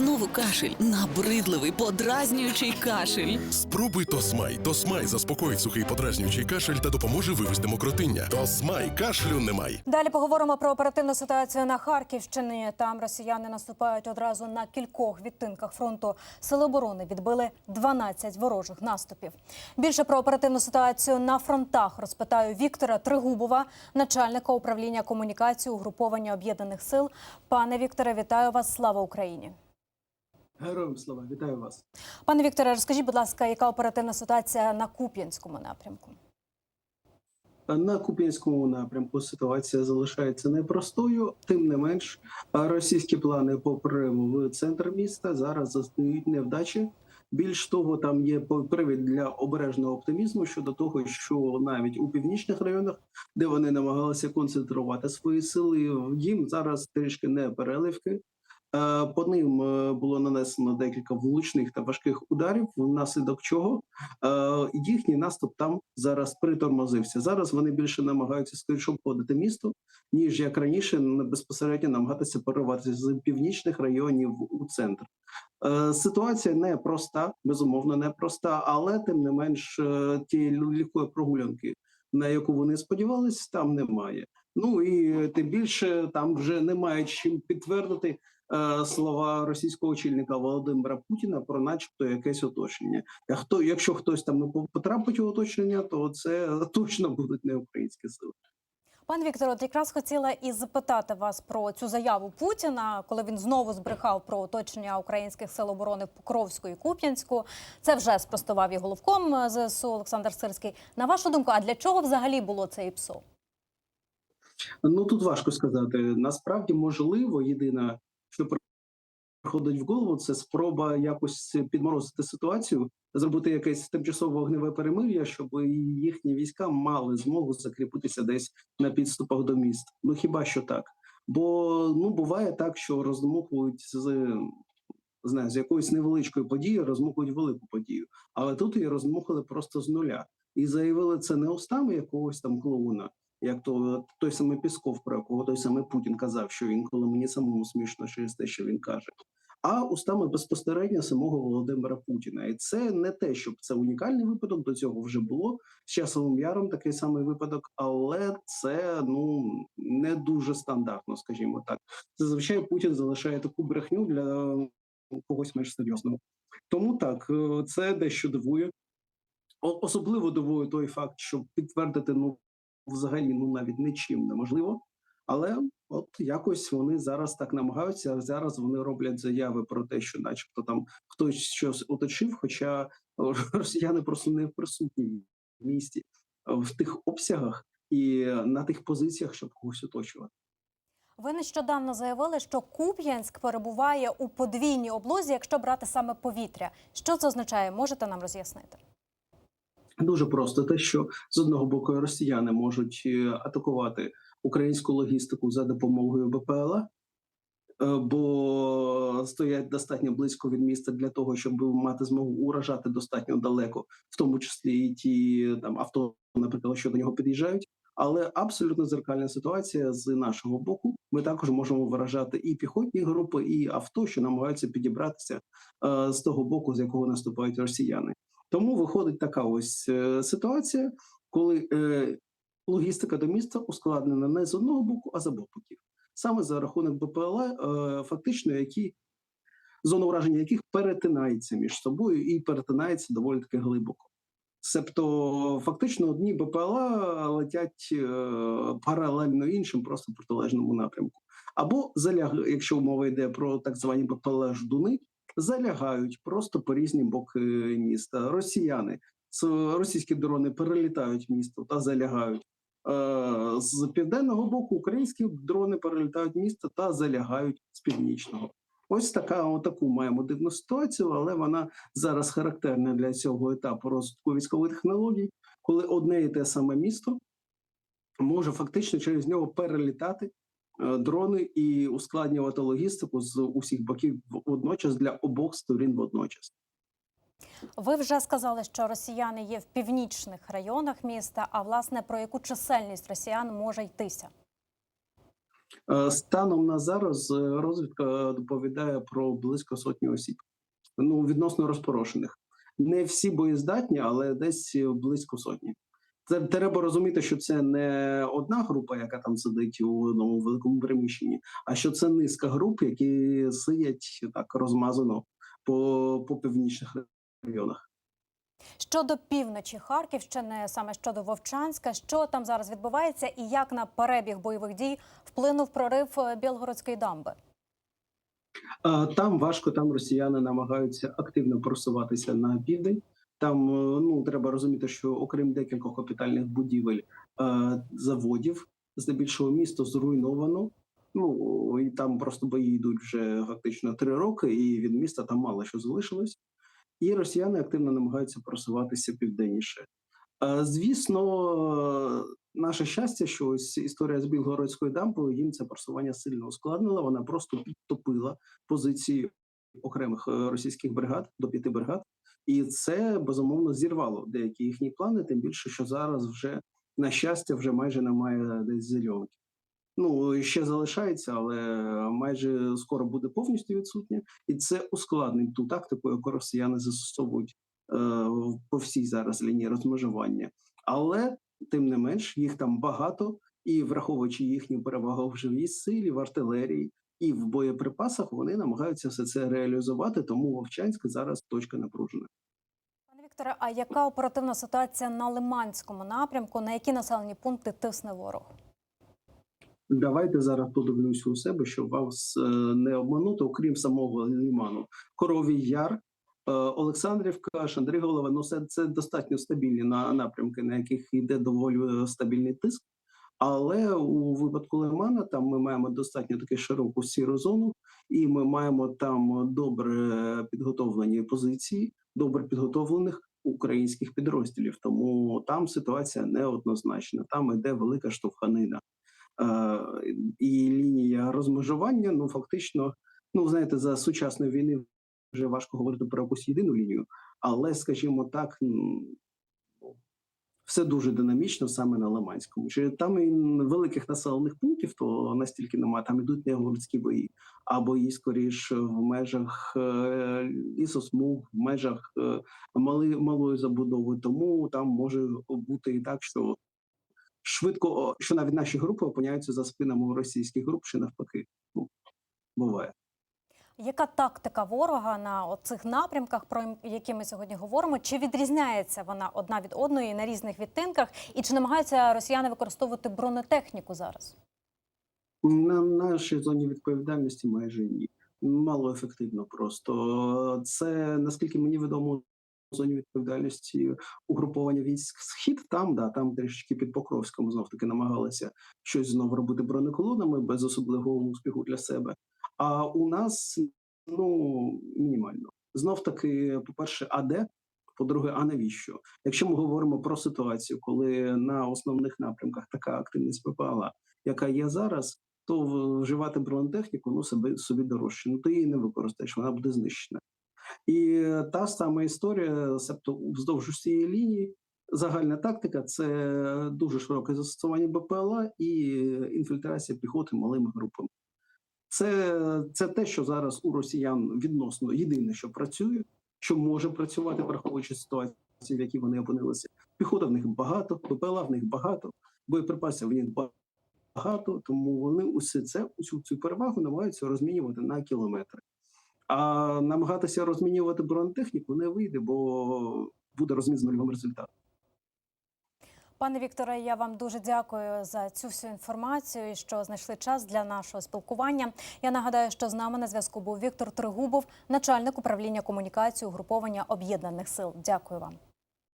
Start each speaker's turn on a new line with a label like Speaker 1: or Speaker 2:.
Speaker 1: Знову кашель, набридливий, подразнюючий кашель.
Speaker 2: Спробуй Тосмай. Тосмай заспокоїть сухий подразнюючий кашель та допоможе вивести мокротиння. Тосмай кашлю немає.
Speaker 3: Далі поговоримо про оперативну ситуацію на Харківщині. Там росіяни наступають одразу на кількох відтинках фронту. Сили оборони відбили 12 ворожих наступів. Більше про оперативну ситуацію на фронтах розпитаю Віктора Тригубова, начальника управління комунікації угруповання об'єднаних сил. Пане Вікторе, вітаю вас! Слава Україні!
Speaker 4: Героям слава, вітаю вас.
Speaker 3: Пане Вікторе, розкажіть, будь ласка, яка оперативна ситуація на Куп'янському напрямку?
Speaker 4: На Куп'янському напрямку ситуація залишається непростою. Тим не менш, російські плани по прориву в центр міста зараз застають невдачі. Більш того, там є привід для обережного оптимізму щодо того, що навіть у північних районах, де вони намагалися концентрувати свої сили, їм зараз трішки не переливки. Е, По ним е, було нанесено декілька влучних та важких ударів, внаслідок чого е, їхній наступ там зараз притормозився. Зараз вони більше намагаються скоріше обходити місто, ніж як раніше безпосередньо намагатися пориватися з північних районів у центр. Ситуація непроста, безумовно, непроста, але тим не менш тієї легкої прогулянки, на яку вони сподівались, там немає. Ну і тим більше там вже немає чим підтвердити е, слова російського очільника Володимира Путіна про, начебто, якесь оточення. А хто, якщо хтось там і потрапить у оточення, то це точно будуть не українські сили.
Speaker 3: Пане Вікторе, от якраз хотіла і запитати вас про цю заяву Путіна, коли він знову збрехав про оточення українських сил оборони в Покровську і Куп'янську. Це вже спростував і головком ЗСУ Олександр Сирський. На вашу думку, а для чого взагалі було це ІПСО?
Speaker 4: Ну тут важко сказати. Насправді, можливо, єдине, що приходить в голову, це спроба якось підморозити ситуацію, зробити якесь тимчасове вогневе перемир'я, щоб їхні війська мали змогу закріпитися десь на підступах до міст. Ну хіба що так? Бо ну буває так, що роздмухують з. Знаю, з якоїсь невеличкої події розмухують велику подію, але тут її розмухали просто з нуля і заявили це не устами якогось там клоуна, як то той самий Пісков, про якого той самий Путін казав, що інколи мені самому смішно через те, що він каже, а устами безпосередньо самого Володимира Путіна. І це не те, щоб це унікальний випадок. До цього вже було з часовим яром такий самий випадок, але це ну не дуже стандартно, скажімо так. Зазвичай Путін залишає таку брехню для когось менш серйозного. Тому так е, це дещо дивує. Особливо дивує той факт, що підтвердити ну взагалі ну навіть нічим неможливо. Але от якось вони зараз так намагаються. Зараз вони роблять заяви про те, що, начебто, там хтось щось оточив, хоча росіяни просто не присутні в місті в тих обсягах і на тих позиціях, щоб когось оточувати.
Speaker 3: Ви нещодавно заявили, що Куп'янськ перебуває у подвійній облозі, якщо брати саме повітря. Що це означає? Можете нам роз'яснити?
Speaker 4: Дуже просто те, що з одного боку росіяни можуть е, атакувати українську логістику за допомогою БПЛА, е, бо стоять достатньо близько від міста для того, щоб мати змогу уражати достатньо далеко, в тому числі і ті там авто, наприклад, що до нього під'їжджають. Але абсолютно зеркальна ситуація з нашого боку. Ми також можемо виражати і піхотні групи, і авто, що намагаються підібратися е, з того боку, з якого наступають росіяни. Тому виходить така ось е, ситуація, коли е, логістика до міста ускладнена не з одного боку, а з обох боків. Саме за рахунок БПЛА, е, фактично, які зона ураження яких перетинається між собою і перетинається доволі таки глибоко. Себто, фактично, одні БПЛА летять паралельно іншим, просто в протилежному напрямку. Або заляг, якщо мова йде про так звані БПЛА ждуни, залягають просто по різні боки міста. Росіяни російські дрони перелітають місто та залягають. Е, З південного боку українські дрони перелітають місто та залягають з північного. Ось така отаку маємо дивну ситуацію, але вона зараз характерна для цього етапу розвитку військових технологій, коли одне і те саме місто може фактично через нього перелітати дрони і ускладнювати логістику з усіх боків водночас для обох сторін водночас.
Speaker 3: Ви вже сказали, що росіяни є в північних районах міста. А власне про яку чисельність росіян може йтися?
Speaker 4: Е, Станом на зараз е, розвідка доповідає про близько сотні осіб. Ну, відносно розпорошених. Не всі боєздатні, але десь е, близько сотні. Це треба розуміти, що це не одна група, яка там сидить у одному великому приміщенні, а що це низка груп, які сидять так розмазано по, по північних районах.
Speaker 3: Щодо півночі Харківщини, саме щодо Вовчанська, що там зараз відбувається, і як на перебіг бойових дій вплинув прорив е, Білгородської дамби?
Speaker 4: Там важко, там росіяни намагаються активно просуватися на південь. Там е, ну треба розуміти, що окрім декількох капітальних будівель е, заводів, здебільшого місто зруйновано. Ну і там просто бої йдуть вже фактично три роки, і від міста там мало що залишилось. І росіяни активно намагаються просуватися південніше. Е, Звісно, наше щастя, що ось історія з Білгородською дамбою їм це просування сильно ускладнила. Вона просто підтопила позиції окремих російських бригад до п'яти бригад, і це безумовно зірвало деякі їхні плани. Тим більше, що зараз вже на щастя вже майже немає десь зельовників. Ну ще залишається, але майже скоро буде повністю відсутня, і це ускладнить ту тактику, яку росіяни застосовують е, по всій зараз лінії розмежування. Але тим не менш їх там багато, і враховуючи їхню перевагу в живій силі, в артилерії і в боєприпасах, вони намагаються все це реалізувати. Тому Вовчанськ зараз точка напружена.
Speaker 3: Пане Вікторе, а яка оперативна ситуація на Лиманському напрямку? На які населені пункти тисне ворог?
Speaker 4: Давайте зараз подивлюся у себе, щоб вас е, не обманути, окрім самого ліману. Коровій Яр, е, Олександрівка, Шандриголова. Ну, це, це достатньо стабільні на напрямки, на яких йде доволі е, стабільний тиск. Але у випадку Лимана там ми маємо достатньо таки широку сіру зону, і ми маємо там добре підготовлені позиції, добре підготовлених українських підрозділів. Тому там ситуація неоднозначна. Там іде велика штовханина. Е, і лінія розмежування. Ну фактично, ну знаєте, за сучасної війни вже важко говорити про якусь єдину лінію, але скажімо так, все дуже динамічно саме на Лиманському. Чи там і великих населених пунктів, то настільки немає. Там ідуть не городські бої, а бої скоріш в межах е, лісосмуг, в межах е, мали, малої забудови. Тому там може бути і так, що швидко, що навіть наші групи опиняються за спинами російських груп, чи навпаки. Ну, буває.
Speaker 3: Яка тактика ворога на цих напрямках, про які ми сьогодні говоримо? Чи відрізняється вона одна від одної на різних відтинках? І чи намагаються росіяни використовувати бронетехніку зараз?
Speaker 4: На нашій зоні відповідальності майже ні. Мало ефективно просто. Це, наскільки мені відомо, зоні відповідальності угруповання військ схід там, да, там трішечки під Покровськом знов таки намагалися щось знову робити бронеколонами без особливого успіху для себе. А у нас ну мінімально. Знов таки, по-перше, а де? По-друге, а навіщо? Якщо ми говоримо про ситуацію, коли на основних напрямках така активність ППЛА, яка є зараз, то вживати бронетехніку ну собі собі дорожче. Ну ти її не використаєш, вона буде знищена. І та сама історія, себто вздовж усієї лінії, загальна тактика це дуже широке застосування БПЛА і інфільтрація піхоти малими групами. Це, це те, що зараз у росіян відносно єдине, що працює, що може працювати, враховуючи ситуацію, в якій вони опинилися. Піхота в них багато, БПЛА в них багато, боєприпасів в них багато, тому вони усе це усю цю перевагу намагаються розмінювати на кілометри. А намагатися розмінювати бронетехніку не вийде, бо буде розмін з нульовим результатом.
Speaker 3: Пане Вікторе, я вам дуже дякую за цю всю інформацію і що знайшли час для нашого спілкування. Я нагадаю, що з нами на зв'язку був Віктор Тригубов, начальник управління комунікації угруповання об'єднаних сил. Дякую вам.